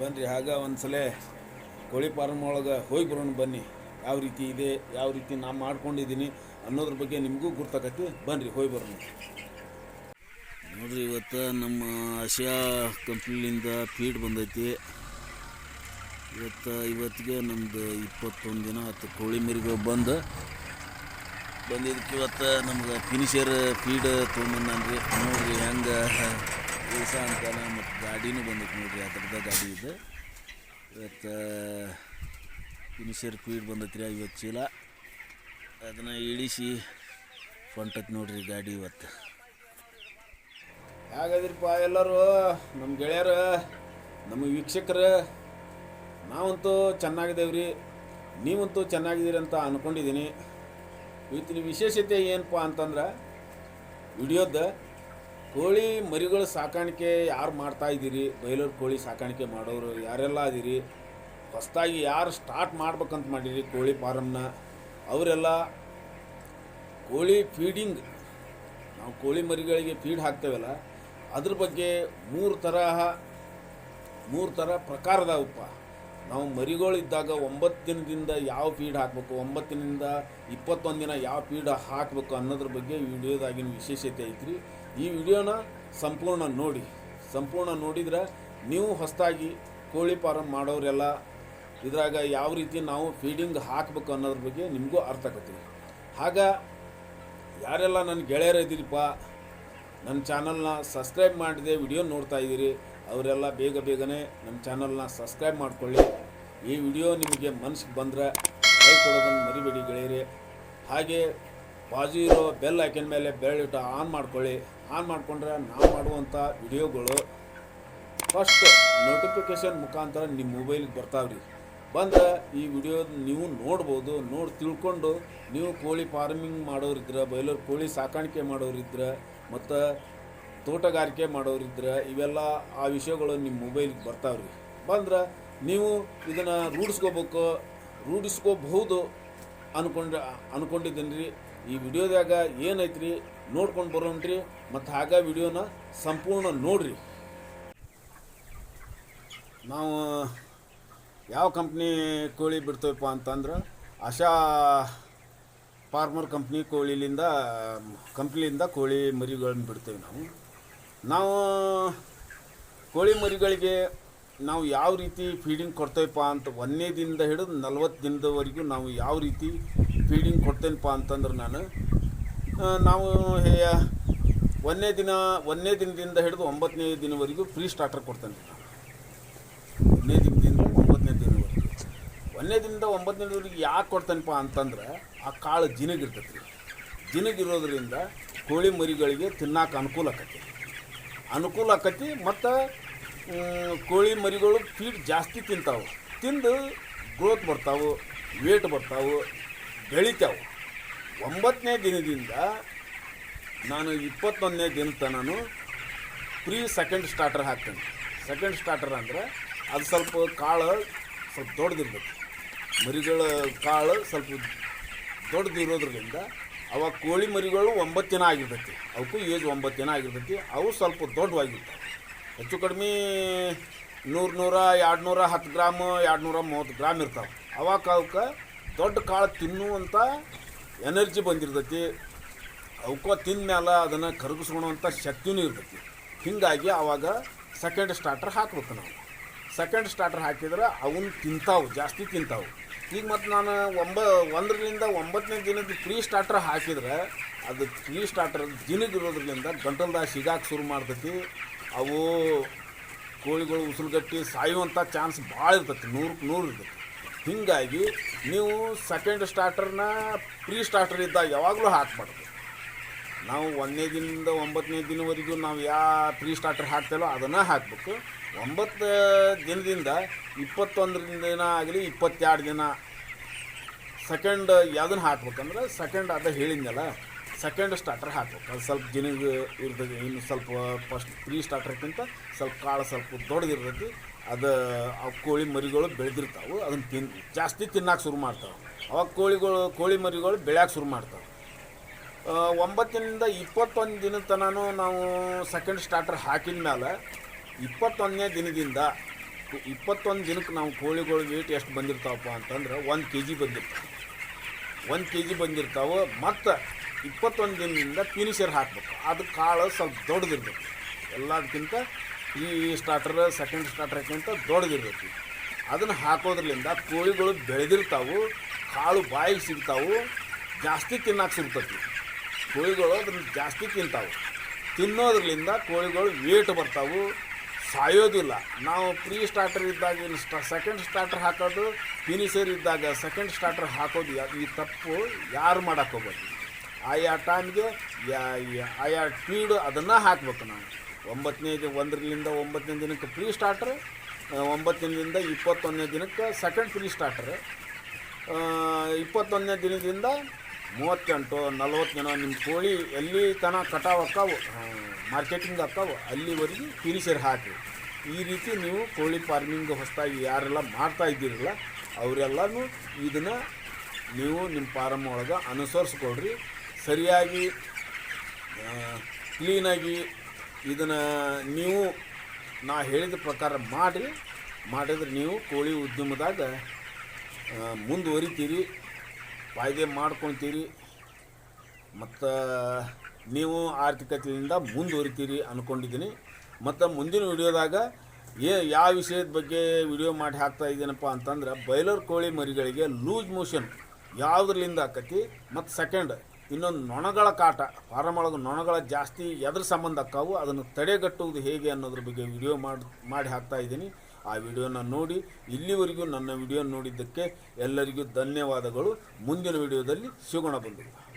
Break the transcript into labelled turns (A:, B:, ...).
A: ಬನ್ರಿ, ಆಗ ಒಂದ್ಸಲ ಕೋಳಿ ಫಾರ್ಮ್ ಒಳಗೆ ಹೋಗಿ ಬರೋಣ ಬನ್ನಿ. ಯಾವ ರೀತಿ ಇದೆ, ಯಾವ ರೀತಿ ನಾ ಮಾಡ್ಕೊಂಡಿದ್ದೀನಿ ಅನ್ನೋದ್ರ ಬಗ್ಗೆ ನಿಮಗೂ ಗುರ್ತಾಕತಿ. ಬನ್ರಿ, ಹೋಗಿ ಬರೋಣ. ನೋಡ್ರಿ, ಇವತ್ತು ನಮ್ಮ ಆಶಿಯಾ ಕಂಪ್ನಿಲಿಂದ ಫೀಡ್ ಬಂದೈತಿ. ಇವತ್ತು, ಇವತ್ತಿಗೆ ನಮ್ಮದು ಇಪ್ಪತ್ತೊಂದು ದಿನ ಹತ್ತು ಕೋಳಿ ಮಿರಿಗೆ ಬಂದು. ಬಂದಿದ್ದಕ್ಕೆ ಇವತ್ತು ನಮ್ಗೆ ಫಿನಿಷರ್ ಫೀಡ್ ತೊಗೊಂಬಂದ್ರಿ ನೋಡ್ರಿ ಹೆಂಗೆ ಅಂತಾನ ಮತ್ತು ಗಾಡಿನೂ ಬಂದೈತೆ ಆ ಥರದ ಗಾಡಿ ಇದೆ. ಇವತ್ತು ಇನಿಷಿಯರ್ ಕ್ವೀಡ್ ಬಂದತ್ತು ರೀ ಐವತ್ತು ಚೀಲ. ಅದನ್ನು ಇಳಿಸಿ ಹೊಂಟತ್ ನೋಡ್ರಿ ಗಾಡಿ ಇವತ್ತು. ಹೇಗದಿರಪ್ಪ, ಎಲ್ಲರೂ ನಮ್ಮ ಗೆಳೆಯರು, ನಮ್ಮ ವೀಕ್ಷಕರು, ನಾವಂತೂ ಚೆನ್ನಾಗಿದ್ದೇವ್ರಿ. ನೀವಂತೂ ಚೆನ್ನಾಗಿದ್ದೀರಿ ಅಂತ ಅಂದ್ಕೊಂಡಿದ್ದೀನಿ ಇವತ್ತಿನ ವಿಶೇಷತೆ ಏನಪ್ಪ ಅಂತಂದ್ರೆ, ವಿಡಿಯೋದ ಕೋಳಿ ಮರಿಗಳ ಸಾಕಾಣಿಕೆ ಯಾರು ಮಾಡ್ತಾ ಇದ್ದೀರಿ ಬಯಲೂರು ಕೋಳಿ ಸಾಕಾಣಿಕೆ ಮಾಡೋರು ಯಾರೆಲ್ಲ ಅದೀರಿ ಹೊಸದಾಗಿ ಯಾರು ಸ್ಟಾರ್ಟ್ ಮಾಡ್ಬೇಕಂತ ಮಾಡಿರಿ ಕೋಳಿ ಫಾರಮ್ನ ಅವರೆಲ್ಲ ಕೋಳಿ ಫೀಡಿಂಗ್ ನಾವು ಕೋಳಿ ಮರಿಗಳಿಗೆ ಫೀಡ್ ಹಾಕ್ತೇವಲ್ಲ, ಅದ್ರ ಬಗ್ಗೆ ಮೂರು ತರಹ, ಮೂರು ಥರ ಪ್ರಕಾರದವಪ್ಪ. ನಾವು ಮರಿಗಳಿದ್ದಾಗ ಒಂಬತ್ತು ದಿನದಿಂದ ಯಾವ ಫೀಡ್ ಹಾಕಬೇಕು, ಒಂಬತ್ತಿನಿಂದ ಇಪ್ಪತ್ತೊಂದು ದಿನ ಯಾವ ಫೀಡ್ ಹಾಕಬೇಕು ಅನ್ನೋದ್ರ ಬಗ್ಗೆ ವಿಡಿಯೋದಾಗಿನ ವಿಶೇಷತೆ ಐತ್ರಿ. ಈ ವಿಡಿಯೋನ ಸಂಪೂರ್ಣ ನೋಡಿ. ಸಂಪೂರ್ಣ ನೋಡಿದ್ರೆ ನೀವು ಹೊಸದಾಗಿ ಕೋಳಿ ಫಾರಮ್ ಮಾಡೋರೆಲ್ಲ ಇದ್ರಾಗ ಯಾವ ರೀತಿ ನಾವು ಫೀಡಿಂಗ್ ಹಾಕಬೇಕು ಅನ್ನೋದ್ರ ಬಗ್ಗೆ ನಿಮಗೂ ಅರ್ಥ ಆಗುತ್ತೆ. ಆಗ ಯಾರೆಲ್ಲ ನನ್ನ ಗೆಳೆಯರು ಇದ್ದೀರಿಪ್ಪ, ನನ್ನ ಚಾನಲ್ನ ಸಬ್ಸ್ಕ್ರೈಬ್ ಮಾಡಿದೆ ವಿಡಿಯೋ ನೋಡ್ತಾ ಇದ್ದೀರಿ, ಅವರೆಲ್ಲ ಬೇಗ ಬೇಗನೆ ನಮ್ಮ ಚಾನಲ್ನ ಸಬ್ಸ್ಕ್ರೈಬ್ ಮಾಡಿಕೊಳ್ಳಿ. ಈ ವಿಡಿಯೋ ನಿಮಗೆ ಮನಸ್ಸಿಗೆ ಬಂದರೆ ಲೈಕ್ ಕೊಡೋದನ್ನು ಮರಿಬೇಡಿ ಗೆಳೆಯರಿ. ಹಾಗೆ ಬಾಜು ಇರೋ ಬೆಲ್ ಐಕನ್ ಮೇಲೆ ಬೆರಳಿಟ್ಟು ಆನ್ ಮಾಡ್ಕೊಳ್ಳಿ. ಆನ್ ಮಾಡಿಕೊಂಡ್ರೆ ನಾವು ಮಾಡುವಂಥ ವಿಡಿಯೋಗಳು ಫಸ್ಟ್ ನೋಟಿಫಿಕೇಶನ್ ಮುಖಾಂತರ ನಿಮ್ಮ ಮೊಬೈಲಿಗೆ ಬರ್ತಾವ್ರಿ. ಬಂದ್ರೆ ಈ ವಿಡಿಯೋ ನೀವು ನೋಡ್ಬೋದು, ನೋಡಿ ತಿಳ್ಕೊಂಡು ನೀವು ಕೋಳಿ ಫಾರ್ಮಿಂಗ್ ಮಾಡೋರಿದ್ರೆ ಬೈಲರ್ ಕೋಳಿ ಸಾಕಾಣಿಕೆ ಮಾಡೋರಿದ್ರೆ, ಮತ್ತು ತೋಟಗಾರಿಕೆ ಮಾಡೋರಿದ್ರೆ, ಇವೆಲ್ಲ ಆ ವಿಷಯಗಳು ನಿಮ್ಮ ಮೊಬೈಲಿಗೆ ಬರ್ತಾವ್ರಿ. ಬಂದ್ರೆ ನೀವು ಇದನ್ನು ರೂಢಿಸ್ಕೋಬೇಕು, ರೂಢಿಸ್ಕೋಬಹುದು ಅನ್ಕೊಂಡ್ರೆ ಅನ್ಕೊಂಡಿದ್ದೀನಿ ರೀ ಈ ವಿಡಿಯೋದಾಗ ಏನೈತ್ರಿ? ನೋಡ್ಕೊಂಡು ಬರೋಣ್ರಿ? ಮತ್ತು ಆಗ ವಿಡಿಯೋನ ಸಂಪೂರ್ಣ ನೋಡ್ರಿ. ನಾವು, ಯಾವ ಕಂಪ್ನಿ ಕೋಳಿ ಬಿಡ್ತೇವಪ್ಪ ಅಂತಂದ್ರೆ, ಆಶಾ ಫಾರ್ಮರ್ ಕಂಪ್ನಿ ಕೋಳಿಲಿಂದ ಕಂಪ್ನಿಯಿಂದ ಕೋಳಿ ಮರಿಗಳನ್ನ ಬಿಡ್ತೇವೆ ನಾವು. ನಾವು, ಕೋಳಿ ಮರಿಗಳಿಗೆ ನಾವು ಯಾವ ರೀತಿ ಫೀಡಿಂಗ್ ಕೊಡ್ತೇವಪ್ಪ ಅಂತ ಒಂದನೇ ದಿನದ ಹಿಡಿದು ನಲ್ವತ್ತು ದಿನದವರೆಗೂ ನಾವು ಯಾವ ರೀತಿ ಫೀಡಿಂಗ್ ಕೊಡ್ತೇನಪ್ಪ ಅಂತಂದ್ರೆ ನಾನು ನಾವು ಒಂದನೇ ದಿನ ಒಂದನೇ ದಿನದಿಂದ ಹಿಡಿದು ಒಂಬತ್ತನೇ ದಿನವರೆಗೂ ಫ್ರೀ ಸ್ಟಾರ್ಟರ್ ಕೊಡ್ತೇನೆ. ಒಂದನೇ ದಿನದಿಂದ ಒಂಬತ್ತನೇ ದಿನವರೆಗೂ. ಒಂದನೇ ದಿನದಿಂದ ಒಂಬತ್ತನೇ ದಿನವರೆಗೆ ಯಾಕೆ ಕೊಡ್ತೇನಪ್ಪ ಅಂತಂದ್ರೆ, ಆ ಕಾಳು ಜಿನಗಿರ್ತೈತಿ. ಜಿನಗಿರೋದ್ರಿಂದ ಕೋಳಿ ಮರಿಗಳಿಗೆ ತಿನ್ನಕ್ಕೆ ಅನುಕೂಲ ಆಕತಿ. ಅನುಕೂಲ ಆಕತಿ ಮತ್ತು ಕೋಳಿ ಮರಿಗಳು ಫೀಡ್ ಜಾಸ್ತಿ ತಿಂತಾವೆ. ತಿಂದು ಗ್ರೋತ್ ಬರ್ತಾವೆ ವೇಟ್ ಬರ್ತಾವೆ. ಬೆಳಿತಾವೆ. ಒಂಬತ್ತನೇ ದಿನದಿಂದ ನಾನು ಇಪ್ಪತ್ತೊಂದನೇ ದಿನ ನಾನು ಪ್ರೀ ಸೆಕೆಂಡ್ ಸ್ಟಾರ್ಟರ್ ಹಾಕ್ತೇನೆ. ಸೆಕೆಂಡ್ ಸ್ಟಾರ್ಟರ್ ಅಂದರೆ ಅದು ಸ್ವಲ್ಪ ಕಾಳು ಸ್ವಲ್ಪ ದೊಡ್ಡದಿರ್ಬೇಕು. ಮರಿಗಳ ಕಾಳು ಸ್ವಲ್ಪ ದೊಡ್ಡದಿರೋದ್ರಿಂದ ಅವಾಗ ಕೋಳಿ ಮರಿಗಳು ಒಂಬತ್ತು ದಿನ ಆಗಿರ್ತೈತಿ. ಅವಕ್ಕೂ ಏಜ್ ಒಂಬತ್ತು ದಿನ ಆಗಿರ್ತೈತಿ. ಅವು ಸ್ವಲ್ಪ ದೊಡ್ಡವಾಗಿರ್ತವೆ. ಹೆಚ್ಚು ಕಡಿಮೆ ನೂರು ನೂರ ಎರಡು ನೂರ ಹತ್ತು ಗ್ರಾಮ್ ಎರಡು ನೂರ ಮೂವತ್ತು ಗ್ರಾಮ್ ಇರ್ತಾವೆ. ಅವಾಗ ಅವಕ್ಕೆ ದೊಡ್ಡ ಕಾಳು ತಿನ್ನುವಂಥ ಎನರ್ಜಿ ಬಂದಿರ್ತೈತಿ. ಅವಕ್ಕ ತಿಂದ ಮೇಲೆ ಅದನ್ನು ಕರಗಿಸ್ಕೊಳೋವಂಥ ಶಕ್ತಿನೂ ಇರ್ತೈತಿ. ಹೀಗಾಗಿ ಆವಾಗ ಸೆಕೆಂಡ್ ಸ್ಟಾರ್ಟರ್ ಹಾಕ್ಬೇಕು ನಾವು. ಸೆಕೆಂಡ್ ಸ್ಟಾರ್ಟರ್ ಹಾಕಿದ್ರೆ ಅವನ್ನ ತಿಂತಾವು, ಜಾಸ್ತಿ ತಿಂತಾವು. ಈಗ ಮತ್ತು ನಾನು ಒಂಬ ಒಂದರಿಂದ ಒಂಬತ್ತನೇ ದಿನದ ಪ್ರೀ ಸ್ಟಾರ್ಟರ್ ಹಾಕಿದ್ರೆ ಅದು ಪ್ರೀ ಸ್ಟಾರ್ಟರ್ ದಿನಗಿರೋದ್ರಿಂದ ಗಂಟಲ್ದಾಗ ಸಿಗಾಕೆ ಶುರು ಮಾಡ್ತೈತಿ. ಅವು ಕೋಳಿಗಳು ಉಸಿರುಗಟ್ಟಿ ಸಾಯುವಂಥ ಚಾನ್ಸ್ ಭಾಳ ಇರ್ತೈತಿ ನೂರಕ್ಕೆ ನೂರು ಇರ್ತೈತಿ. ಹೀಗಾಗಿ ನೀವು ಸೆಕೆಂಡ್ ಸ್ಟಾರ್ಟರ್ನ ಪ್ರೀ ಸ್ಟಾರ್ಟರ್ ಇದ್ದಾಗ ಯಾವಾಗಲೂ ಹಾಕ್ಬಾರ್ದು. ನಾವು ಒಂದನೇ ದಿನದಿಂದ ಒಂಬತ್ತನೇ ದಿನವರೆಗೂ ನಾವು ಯಾವ ಪ್ರೀ ಸ್ಟಾರ್ಟರ್ ಹಾಕ್ತೇವೋ ಅದನ್ನು ಹಾಕಬೇಕು. ಒಂಬತ್ತು ದಿನದಿಂದ ಇಪ್ಪತ್ತೊಂದರಿಂದ ದಿನ ಆಗಲಿ, ಇಪ್ಪತ್ತೆರಡು ದಿನ ಸೆಕೆಂಡ್ ಯಾವುದನ್ನು ಹಾಕ್ಬೇಕಂದ್ರೆ ಸೆಕೆಂಡ್ ಅದ ಹೇಳಿದ್ನಲ್ಲ ಸೆಕೆಂಡ್ ಸ್ಟಾರ್ಟರ್ ಹಾಕ್ಬೇಕು. ಅದು ಸ್ವಲ್ಪ ದಿನಗೆ ಇರ್ತದೆ, ಇನ್ನು ಸ್ವಲ್ಪ ಫಸ್ಟ್ ಪ್ರೀ ಸ್ಟಾರ್ಟರ್ಕ್ಕಿಂತ ಸ್ವಲ್ಪ ಕಾಳು ಸ್ವಲ್ಪ ದೊಡ್ಡದಿರ್ತೈತಿ ಅದು ಆ ಕೋಳಿ ಮರಿಗಳು ಬೆಳೆದಿರ್ತಾವೆ ಅದನ್ನು ತಿನ್, ಜಾಸ್ತಿ ತಿನ್ನಕ್ಕೆ ಶುರು ಮಾಡ್ತಾವೆ. ಅವಾಗ ಕೋಳಿಗಳು, ಕೋಳಿ ಮರಿಗಳು ಬೆಳ್ಯಾಕೆ ಶುರು ಮಾಡ್ತಾವೆ. ಒಂಬತ್ತರಿಂದ ಇಪ್ಪತ್ತೊಂದು ದಿನ ತನಕ ನಾವು ಸೆಕೆಂಡ್ ಸ್ಟಾರ್ಟರ್ ಹಾಕಿದ ಮೇಲೆ ಇಪ್ಪತ್ತೊಂದನೇ ದಿನದಿಂದ ಇಪ್ಪತ್ತೊಂದು ದಿನಕ್ಕೆ ನಾವು ಕೋಳಿಗಳು ವೇಟ್ ಎಷ್ಟು ಬಂದಿರ್ತಾವಪ್ಪ ಅಂತಂದ್ರೆ ಒಂದು ಕೆ ಜಿ ಬಂದಿರ್ತಾವೆ. ಒಂದು ಕೆ ಜಿ ಬಂದಿರ್ತಾವೆ, ಮತ್ತು ಇಪ್ಪತ್ತೊಂದು ದಿನದಿಂದ ಫಿನಿಷರ್ ಹಾಕ್ಬೇಕು. ಅದು ಕಾಳು ಸ್ವಲ್ಪ ದೊಡ್ಡದಿರ್ಬೇಕು. ಎಲ್ಲದಕ್ಕಿಂತ ಈ ಸ್ಟಾರ್ಟರ್ ಸೆಕೆಂಡ್ ಸ್ಟಾರ್ಟರ್ಕ್ಕಿಂತ ದೊಡ್ಡದಿರ್ತೈತಿ ಅದನ್ನು ಹಾಕೋದ್ರಿಂದ ಕೋಳಿಗಳು ಬೆಳೆದಿರ್ತಾವು, ಕಾಳು ಬಾಯಿಗೆ ಸಿಗ್ತಾವು, ಜಾಸ್ತಿ ತಿನ್ನಕ್ಕೆ ಸಿಗ್ತೈತಿ. ಕೋಳಿಗಳು ಅದನ್ನು ಜಾಸ್ತಿ ತಿಂತಾವು. ತಿನ್ನೋದ್ರಿಂದ ಕೋಳಿಗಳು ವೇಟ್ ಬರ್ತಾವು, ಸಾಯೋದಿಲ್ಲ. ನಾವು ಪ್ರೀ ಸ್ಟಾರ್ಟರ್ ಇದ್ದಾಗ ಸ್ಟಾ ಸೆಕೆಂಡ್ ಸ್ಟಾರ್ಟರ್ ಹಾಕೋದು ಫಿನಿಷರ್ ಇದ್ದಾಗ ಸೆಕೆಂಡ್ ಸ್ಟಾರ್ಟರ್ ಹಾಕೋದು ಈ ತಪ್ಪು ಯಾರು ಮಾಡಕ್ಕೆ ಹೋಗ್ಬೇಕು ಆಯಾ ಟೈಮ್ಗೆ ಆಯಾ ಸ್ಪೀಡ್ ಅದನ್ನು ಹಾಕ್ಬೇಕು ನಾವು. ಒಂಬತ್ತನೇ ಒಂದರಿಂದ ಒಂಬತ್ತನೇ ದಿನಕ್ಕೆ ಪ್ರೀ ಸ್ಟಾರ್ಟರ್ ಒಂಬತ್ತನೇದಿಂದ ಇಪ್ಪತ್ತೊಂದನೇ ದಿನಕ್ಕೆ ಸೆಕೆಂಡ್ ಫ್ರೀ ಸ್ಟಾರ್ಟರ್ ಇಪ್ಪತ್ತೊಂದನೇ ದಿನದಿಂದ ಮೂವತ್ತೆಂಟು, ನಲ್ವತ್ತು ಜನ ನಿಮ್ಮ ಕೋಳಿ ಎಲ್ಲಿ ತನ ಕಟಾವು ಅಕ್ಕಾವು ಮಾರ್ಕೆಟಿಂಗ್ ಅಕ್ಕಾವು, ಅಲ್ಲಿವರೆಗೆ ಫಿನಿಷರ್ ಹಾಕಿ. ಈ ರೀತಿ ನೀವು ಕೋಳಿ ಫಾರ್ಮಿಂಗ್ ಹೊಸದಾಗಿ ಯಾರೆಲ್ಲ ಮಾಡ್ತಾ ಇದ್ದೀರಲ್ಲ, ಅವರೆಲ್ಲನೂ ಇದನ್ನು ನೀವು ನಿಮ್ಮ ಫಾರಮ್ ಒಳಗೆ ಅನುಸರಿಸ್ಕೊಳ್ರಿ. ಸರಿಯಾಗಿ ಕ್ಲೀನಾಗಿ ಇದನ್ನು ನೀವು ನಾ ಹೇಳಿದ ಪ್ರಕಾರ ಮಾಡಿರಿ ಮಾಡಿದ್ರೆ ನೀವು ಕೋಳಿ ಉದ್ಯಮದಾಗ ಮುಂದುವರಿತೀರಿ ಫಾಯ್ದೆ ಮಾಡ್ಕೊತೀರಿ, ಮತ್ತು ನೀವು ಆರ್ಥಿಕತೆಯಿಂದ ಮುಂದುವರಿತೀರಿ ಅಂದ್ಕೊಂಡಿದ್ದೀನಿ ಮತ್ತು ಮುಂದಿನ ವಿಡಿಯೋದಾಗ ಏ, ಯಾವ ವಿಷಯದ ಬಗ್ಗೆ ವಿಡಿಯೋ ಮಾಡಿ ಹಾಕ್ತಾ ಇದ್ದೀನಪ್ಪ ಅಂತಂದ್ರೆ ಬೈಲರ್ ಕೋಳಿ ಮರಿಗಳಿಗೆ ಲೂಸ್ ಮೋಷನ್ ಯಾವುದ್ರಲಿಂದ ಆಕತಿ, ಮತ್ತು ಸೆಕೆಂಡ್ ಇನ್ನೊಂದು ನೊಣಗಳ ಕಾಟ ಫಾರಮ್ ಒಳಗೆ ನೊಣಗಳ ಜಾಸ್ತಿ ಎದ್ರ ಸಂಬಂಧ ಅಕ್ಕಾವು. ಅದನ್ನು ತಡೆಗಟ್ಟುವುದು ಹೇಗೆ ಅನ್ನೋದ್ರ ಬಗ್ಗೆ ವಿಡಿಯೋ ಮಾಡಿ ಮಾಡಿ ಹಾಕ್ತಾ ಇದ್ದೀನಿ. ಆ ವಿಡಿಯೋನ ನೋಡಿ, ಇಲ್ಲಿವರೆಗೂ ನನ್ನ ವಿಡಿಯೋ ನೋಡಿದ್ದಕ್ಕೆ ಎಲ್ಲರಿಗೂ ಧನ್ಯವಾದಗಳು. ಮುಂದಿನ ವಿಡಿಯೋದಲ್ಲಿ ಸಿಗೋಣ ಬಂಧುಗಳು.